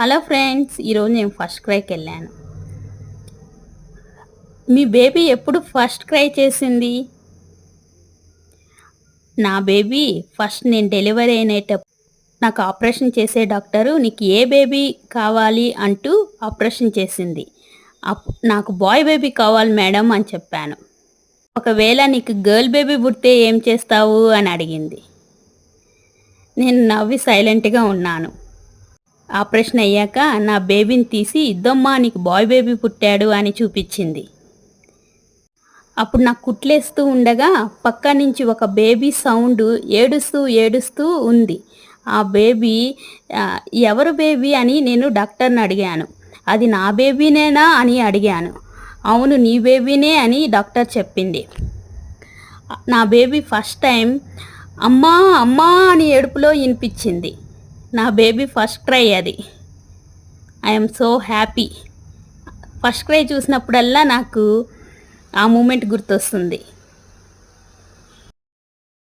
Hello friends ఈరోజు నేను first క్రైకి వెళ్ళాను. మీ బేబీ ఎప్పుడు ఫస్ట్ క్రై చేసింది? నా బేబీ ఫస్ట్ నేను డెలివరీ అయినేటప్పుడు నాకు ఆపరేషన్ చేసే డాక్టరు నీకు ఏ బేబీ కావాలి అంటూ ఆపరేషన్ చేసింది. అప్ నాకు బాయ్ బేబీ కావాలి మేడం అని చెప్పాను. ఒకవేళ నీకు గర్ల్ బేబీ పుడితే ఏం చేస్తావు అని అడిగింది. నేను నవ్వి సైలెంట్గా ఉన్నాను. ఆపరేషన్ అయ్యాక నా బేబీని తీసి ఇద్దమ్మా నీకు బాయ్ బేబీ పుట్టాడు అని చూపించింది. అప్పుడు నాకు కుట్లేస్తూ ఉండగా పక్క నుంచి ఒక బేబీ సౌండ్ ఏడుస్తూ ఏడుస్తూ ఉంది. ఆ బేబీ ఎవరు బేబీ అని నేను డాక్టర్ని అడిగాను. అది నా బేబీనేనా అని అడిగాను. అవును నీ బేబీనే అని డాక్టర్ చెప్పింది. నా బేబీ ఫస్ట్ టైం అమ్మా అమ్మా అని ఏడుపులో వినిపించింది. నా బేబీ ఫస్ట్ క్రై అది. I'm so happy first cry చూసినప్పుడల్లా నాకు ఆ మూమెంట్ గుర్తొస్తుంది.